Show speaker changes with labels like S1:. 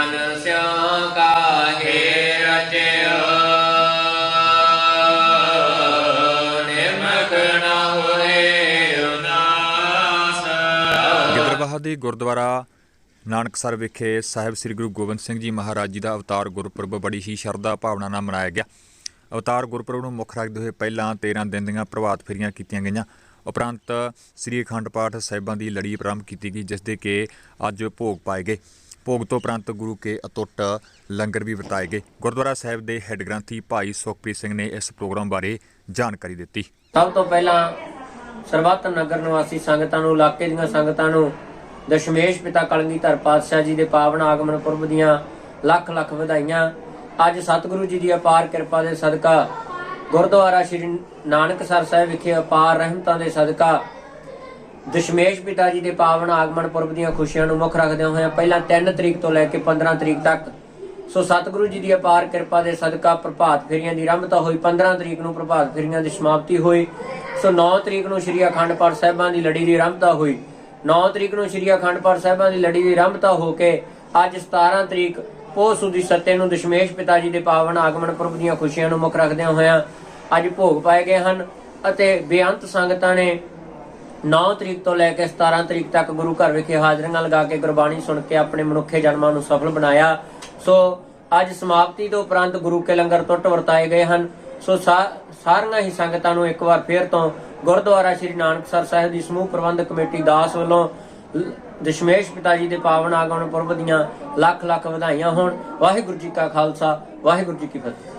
S1: ਮਨ ਸਿਉ ਕਾਹੇ ਰਚਿਓ। ਨਿਮਕ
S2: ਦੇ ਗੁਰਦੁਆਰਾ ਨਾਨਕਸਰ ਵਿਖੇ ਸਾਹਿਬ ਸ੍ਰੀ ਗੁਰੂ ਗੋਬਿੰਦ ਸਿੰਘ ਜੀ ਮਹਾਰਾਜ ਜੀ ਦਾ ਅਵਤਾਰ ਗੁਰਪੁਰਬ ਬੜੀ ਹੀ ਸ਼ਰਧਾ ਭਾਵਨਾ ਨਾਲ ਮਨਾਇਆ ਗਿਆ। ਅਵਤਾਰ ਗੁਰਪੁਰਬ ਨੂੰ ਮੁੱਖ ਰੱਖਦੇ ਹੋਏ ਪਹਿਲਾਂ 13 ਦਿਨ ਦੀਆਂ ਪ੍ਰਭਾਤ ਫੇਰੀਆਂ ਕੀਤੀਆਂ ਗਈਆਂ। ਉਪਰੰਤ ਸ੍ਰੀ ਅਖੰਡ ਪਾਠ ਸਾਹਿਬਾਂ ਦੀ ਲੜੀ ਪ੍ਰਾਰੰਭ ਕੀਤੀ ਗਈ, ਜਿਸ ਦੇ ਕੇ ਅੱਜ ਭੋਗ ਪਾਏ ਗਏ। ਭੋਗ ਤੋਂ ਉਪਰੰਤ ਗੁਰੂ ਕੇ ਅਤੁੱਟ ਲੰਗਰ ਵੀ ਵਰਤਾਏ ਗਏ। ਗੁਰਦੁਆਰਾ ਸਾਹਿਬ ਦੇ ਹੈੱਡ ਗ੍ਰੰਥੀ ਭਾਈ ਸੁਖਪ੍ਰੀਤ ਸਿੰਘ ਨੇ ਇਸ ਪ੍ਰੋਗਰਾਮ ਬਾਰੇ ਜਾਣਕਾਰੀ ਦਿੱਤੀ।
S3: ਸਭ ਤੋਂ ਪਹਿਲਾਂ ਸਰਬੱਤ ਨਗਰ ਨਿਵਾਸੀ ਸੰਗਤਾਂ ਨੂੰ, ਇਲਾਕੇ ਦੀਆਂ ਸੰਗਤਾਂ ਨੂੰ, ਦਸ਼ਮੇਸ਼ ਪਿਤਾ ਕਲਗੀਧਰ ਪਾਤਸ਼ਾਹ ਜੀ ਦੇ ਪਾਵਨ ਆਗਮਨ ਪੁਰਬ ਦੀਆਂ ਲੱਖ ਲੱਖ ਵਧਾਈਆਂ। ਅੱਜ ਸਤਿਗੁਰੂ ਜੀ ਦੀ ਅਪਾਰ ਕਿਰਪਾ ਦੇ ਸਦਕਾ ਗੁਰਦੁਆਰਾ ਸ੍ਰੀ ਨਾਨਕਸਰ ਸਾਹਿਬ ਵਿਖੇ ਅਪਾਰ ਰਹਿਮਤਾਂ ਦੇ ਸਦਕਾ ਦਸ਼ਮੇਸ਼ ਪਿਤਾ ਜੀ ਦੇ ਪਾਵਨ ਆਗਮਨ ਪੁਰਬ ਦੀਆਂ ਖੁਸ਼ੀਆਂ ਨੂੰ ਮੁੱਖ ਰੱਖਦਿਆਂ ਹੋਇਆਂ ਪਹਿਲਾਂ 3 ਤਰੀਕ ਤੋਂ ਲੈ ਕੇ 15 ਤਰੀਕ ਤੱਕ, ਸੋ ਸਤਿਗੁਰੂ ਜੀ ਦੀ ਅਪਾਰ ਕਿਰਪਾ ਦੇ ਸਦਕਾ ਪ੍ਰਭਾਤ ਫੇਰੀਆਂ ਦੀ ਆਰੰਭਤਾ ਹੋਈ 15 ਤਰੀਕ ਨੂੰ ਪ੍ਰਭਾਤ ਫੇਰੀਆਂ ਦੀ ਸਮਾਪਤੀ ਹੋਈ, ਸੋ 9 ਤਰੀਕ ਨੂੰ ਸ੍ਰੀ ਅਖੰਡ ਪਾਠ ਸਾਹਿਬਾਂ ਦੀ ਲੜੀ ਦੀ ਆਰੰਭਤਾ ਹੋਈ 9 ਤਰੀਕ ਨੂੰ ਸ੍ਰੀ ਅਖੰਡ ਪਾਠ ਸਾਹਿਬਾਂ ਦੀ ਲੜੀ ਦੀ ਆਰੰਭਤਾ ਹੋ ਕੇ ਅੱਜ 17 ਤਰੀਕ ਪੋਹ ਸੁਦੀ ਸੱਤੇ ਨੂੰ ਦਸ਼ਮੇਸ਼ ਪਿਤਾ ਜੀ ਦੇ ਪਾਵਨ ਆਗਮਨ ਪੁਰਬ ਦੀਆਂ ਖੁਸ਼ੀਆਂ ਨੂੰ ਮੁੱਖ ਰੱਖਦਿਆਂ ਹੋਇਆਂ ਅੱਜ ਭੋਗ ਪਾਏ ਗਏ ਹਨ ਅਤੇ ਬੇਅੰਤ ਸੰਗਤਾਂ ਨੇ 9 ਤਰੀਕ ਤੋਂ ਲੈ ਕੇ 17 ਤਰੀਕ ਤੱਕ ਗੁਰੂ ਘਰ ਵਿਖੇ ਹਾਜ਼ਰੀਆਂ ਲਗਾ ਕੇ ਗੁਰਬਾਣੀ ਸੁਣ ਕੇ ਆਪਣੇ ਮਨੁੱਖੇ ਜਨਮਾਂ ਨੂੰ ਸਫਲ ਬਣਾਇਆ। ਸੋ ਅੱਜ ਸਮਾਪਤੀ ਤੋਂ ਉਪਰੰਤ ਗੁਰੂ ਕੇ ਲੰਗਰ ਟੁੱਟ ਵਰਤਾਏ ਗਏ ਹਨ। ਸੋ ਸਾਰੀਆਂ ਹੀ ਸੰਗਤਾਂ ਨੂੰ ਇੱਕ ਵਾਰ ਫੇਰ ਤੋਂ ਗੁਰਦੁਆਰਾ ਸ੍ਰੀ ਨਾਨਕਸਰ ਸਾਹਿਬ ਦੀ ਸਮੂਹ ਪ੍ਰਬੰਧਕ ਕਮੇਟੀ ਦਾਸ ਵੱਲੋਂ ਦਸ਼ਮੇਸ਼ ਪਿਤਾ ਜੀ ਦੇ ਪਾਵਨ ਆਗਮਨ ਪੁਰਬ ਦੀਆਂ ਲੱਖ ਲੱਖ ਵਧਾਈਆਂ ਹੋਣ। ਵਾਹਿਗੁਰੂ ਜੀ ਕਾ ਖਾਲਸਾ, ਵਾਹਿਗੁਰੂ ਜੀ ਕੀ ਫਤਿਹ।